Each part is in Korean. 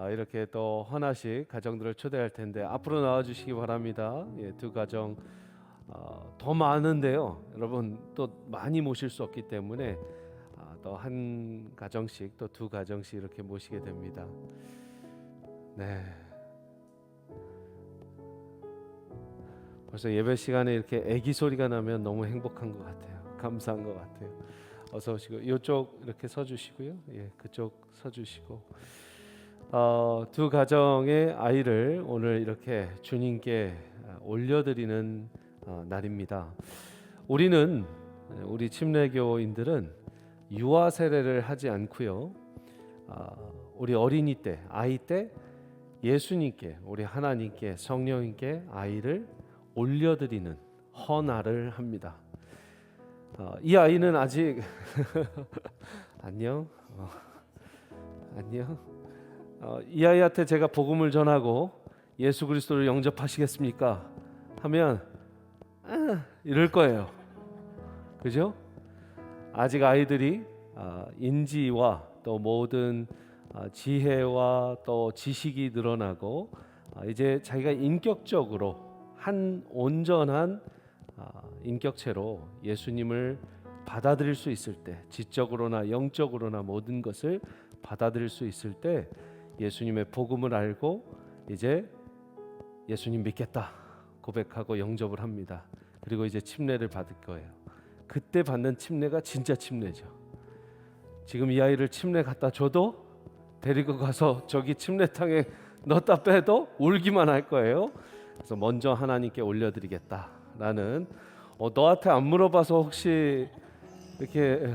아, 이렇게 또 하나씩 가정들을 초대할 텐데 앞으로 나와 주시기 바랍니다. 예, 두 가정 어, 더 많은데요. 여러분 또 많이 모실 수 없기 때문에 아, 또한 가정씩 또 두 가정씩 이렇게 모시게 됩니다. 네. 벌써 예배 시간에 이렇게 아기 소리가 나면 너무 행복한 것 같아요. 감사한 것 같아요. 어서 오시고 이쪽 이렇게 서 주시고요. 예, 그쪽 서 주시고 어, 두 가정의 아이를 오늘 이렇게 주님께 어, 올려드리는 어, 날입니다. 우리는 우리 침례교인들은 유아 세례를 하지 않고요. 어, 우리 어린이 때, 아이 때 예수님께, 우리 하나님께, 성령님께 아이를 올려드리는 헌화를 합니다. 어, 이 아이는 아직 안녕, 어, 안녕. 어, 이 아이한테 제가 복음을 전하고 예수 그리스도를 영접하시겠습니까? 하면 아, 이럴 거예요. 그죠? 아직 아이들이 아, 인지와 또 모든 아, 지혜와 또 지식이 늘어나고 아, 이제 자기가 인격적으로 한 온전한 아, 인격체로 예수님을 받아들일 수 있을 때 지적으로나 영적으로나 모든 것을 받아들일 수 있을 때 예수님의 복음을 알고 이제 예수님 믿겠다 고백하고 영접을 합니다. 그리고 이제 침례를 받을 거예요. 그때 받는 침례가 진짜 침례죠. 지금 이 아이를 침례 갖다 줘도 데리고 가서 저기 침례탕에 넣었다 빼도 울기만 할 거예요. 그래서 먼저 하나님께 올려드리겠다라는 어, 너한테 안 물어봐서 혹시 이렇게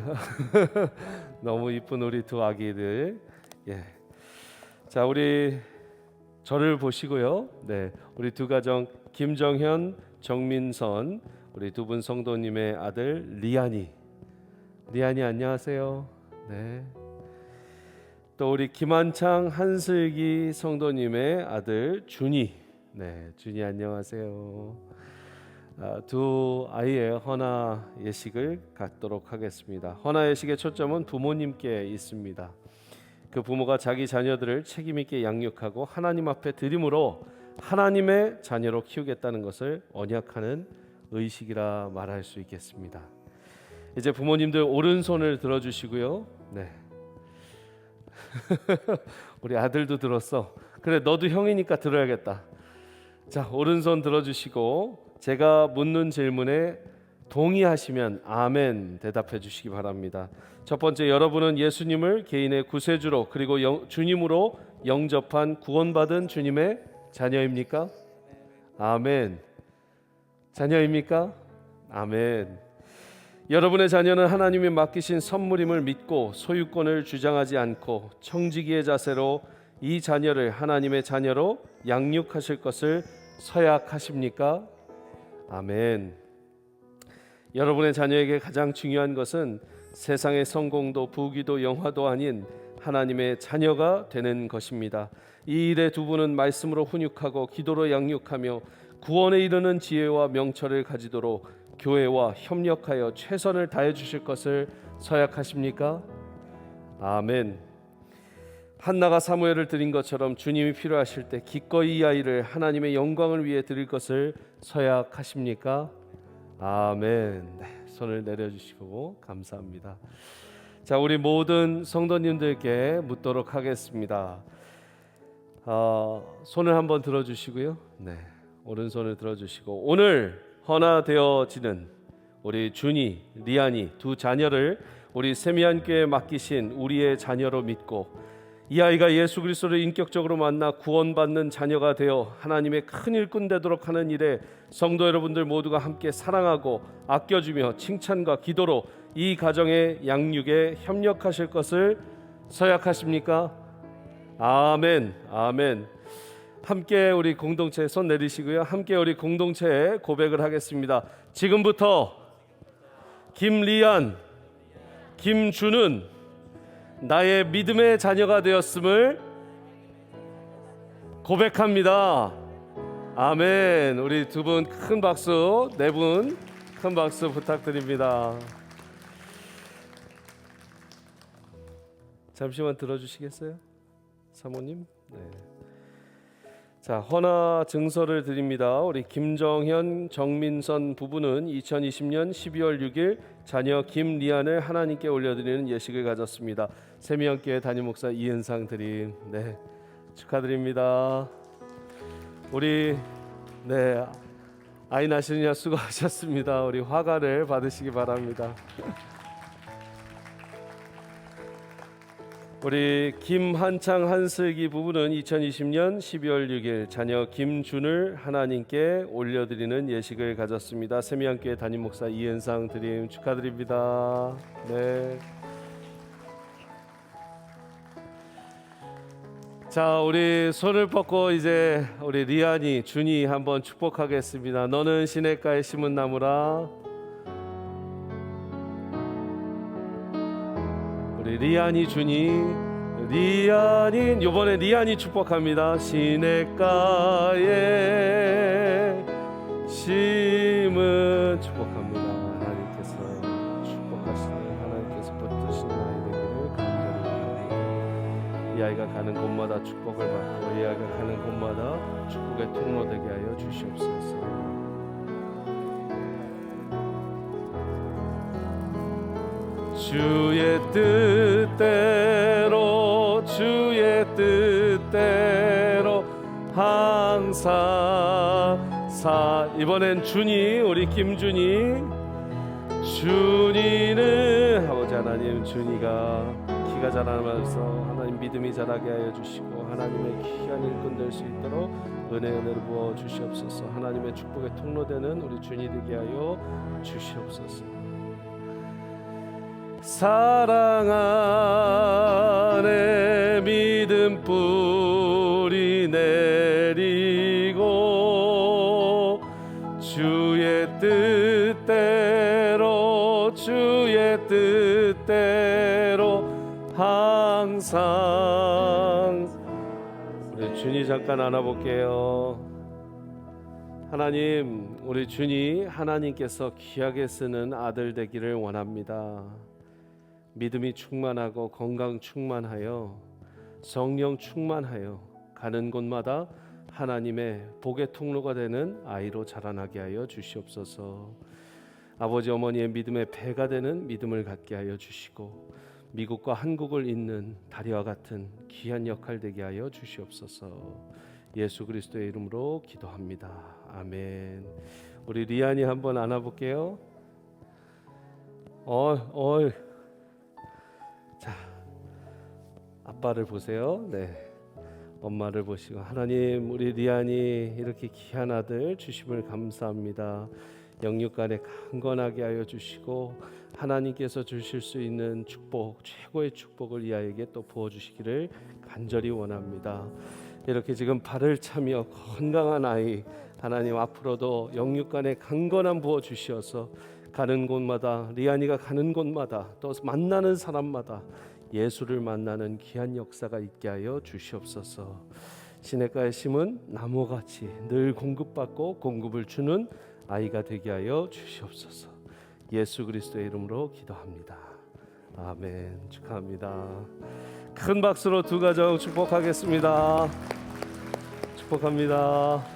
너무 이쁜 우리 두 아기들 예. 자 우리 저를 보시고요. 네, 우리 두 가정 김정현, 정민선 우리 두 분 성도님의 아들 리안이 리안이 안녕하세요. 네. 또 우리 김한창 한슬기 성도님의 아들 준이 네 준이 안녕하세요. 아, 두 아이의 헌화 예식을 갖도록 하겠습니다. 헌화 예식의 초점은 부모님께 있습니다. 그 부모가 자기 자녀들을 책임 있게 양육하고 하나님 앞에 드림으로 하나님의 자녀로 키우겠다는 것을 언약하는 의식이라 말할 수 있겠습니다. 이제 부모님들 오른손을 들어 주시고요. 네. 우리 아들도 들었어. 그래 너도 형이니까 들어야겠다. 자 오른손 들어 주시고 제가 묻는 질문에 동의하시면 아멘 대답해 주시기 바랍니다. 첫 번째 여러분은 예수님을 개인의 구세주로 그리고 영, 주님으로 영접한 구원받은 주님의 자녀입니까? 아멘. 자녀입니까? 아멘. 여러분의 자녀는 하나님이 맡기신 선물임을 믿고 소유권을 주장하지 않고 청지기의 자세로 이 자녀를 하나님의 자녀로 양육하실 것을 서약하십니까? 아멘. 여러분의 자녀에게 가장 중요한 것은 세상의 성공도 부귀도 영화도 아닌 하나님의 자녀가 되는 것입니다. 이 일에 두 분은 말씀으로 훈육하고 기도로 양육하며 구원에 이르는 지혜와 명철을 가지도록 교회와 협력하여 최선을 다해 주실 것을 서약하십니까? 아멘. 한나가 사무엘을 드린 것처럼 주님이 필요하실 때 기꺼이 이 아이를 하나님의 영광을 위해 드릴 것을 서약하십니까? 아멘. 네, 손을 내려주시고 감사합니다. 자, 우리 모든 성도님들께 묻도록 하겠습니다. 어, 손을 한번 들어주시고요. 네, 오른손을 들어주시고 오늘 헌화되어지는 우리 준이, 리안이 두 자녀를 우리 세미한 교회에 맡기신 우리의 자녀로 믿고 이 아이가 예수 그리스도를 인격적으로 만나 구원받는 자녀가 되어 하나님의 큰 일꾼 되도록 하는 일에 성도 여러분들 모두가 함께 사랑하고 아껴주며 칭찬과 기도로 이 가정의 양육에 협력하실 것을 서약하십니까? 아멘, 아멘. 함께 우리 공동체 손 내리시고요. 함께 우리 공동체에 고백을 하겠습니다. 지금부터 김리안, 김준은 나의 믿음의 자녀가 되었음을 고백합니다. 아멘. 우리 두 분 큰 박수, 네 분 큰 박수 부탁드립니다. 잠시만 들어주시겠어요? 사모님. 네. 자, 헌화 증서를 드립니다. 우리 김정현, 정민선 부부는 2020년 12월 6일 자녀 김리안을 하나님께 올려드리는 예식을 가졌습니다. 세미연교회 담임 목사 이은상 드림. 네, 축하드립니다. 우리 네 아이 낳으시느냐 수고하셨습니다. 우리 화가를 받으시기 바랍니다. 우리 김한창 한슬기 부부는 2020년 12월 6일 자녀 김준을 하나님께 올려드리는 예식을 가졌습니다. 세미안교회 담임 목사 이은상 드림 축하드립니다. 네. 자, 우리 손을 뻗고 이제 우리 리안이 준이 한번 축복하겠습니다. 너는 시냇가에 심은 나무라. 우리 리안이 준이 리안이 이번에 리안이 축복합니다. 시냇가에 심은 축복합니다. 하나님께서 축복하시는 하나님께서 붙드시는 아이 되기를 간절히. 이 아이가 가는 곳마다 축복을 받고 이 아이가 가는 곳마다 축복의 통로 되게 하여 주시옵소서. 주의 뜻대로 주의 뜻대로 항상 사. 이번엔 준이 우리 김준이. 준이는 아버지 하나님 준이가 키가 자라면서 하나님 믿음이 자라게 하여 주시고 하나님의 귀한 일꾼 될 수 있도록 은혜 은혜를 부어 주시옵소서. 하나님의 축복의 통로되는 우리 준이 되게 하여 주시옵소서 사랑 안에 믿음 뿌리 내리고 주의 뜻대로 주의 뜻대로 항상 우리 준이 잠깐 안아볼게요. 하나님, 우리 준이 하나님께서 귀하게 쓰는 아들 되기를 원합니다. 믿음이 충만하고 건강 충만하여 성령 충만하여 가는 곳마다 하나님의 복의 통로가 되는 아이로 자라나게 하여 주시옵소서. 아버지 어머니의 믿음의 배가 되는 믿음을 갖게 하여 주시고 미국과 한국을 잇는 다리와 같은 귀한 역할 되게 하여 주시옵소서. 예수 그리스도의 이름으로 기도합니다. 아멘. 우리 리안이 한번 안아볼게요. 어, 어. 자, 아빠를 보세요. 네. 엄마를 보시고 하나님 우리 리안이 이렇게 귀한 아들 주심을 감사합니다. 영육간에 강건하게 하여 주시고 하나님께서 주실 수 있는 축복 최고의 축복을 이 아이에게 또 부어 주시기를 간절히 원합니다. 이렇게 지금 발을 차며 건강한 아이 하나님 앞으로도 영육간에 강건한 부어 주시어서 가는 곳마다 리안이가 가는 곳마다 또 만나는 사람마다 예수를 만나는 귀한 역사가 있게 하여 주시옵소서. 시냇가에 심은 나무같이 늘 공급받고 공급을 주는 아이가 되게 하여 주시옵소서. 예수 그리스도의 이름으로 기도합니다. 아멘. 축하합니다. 큰 박수로 두 가정 축복하겠습니다. 축복합니다.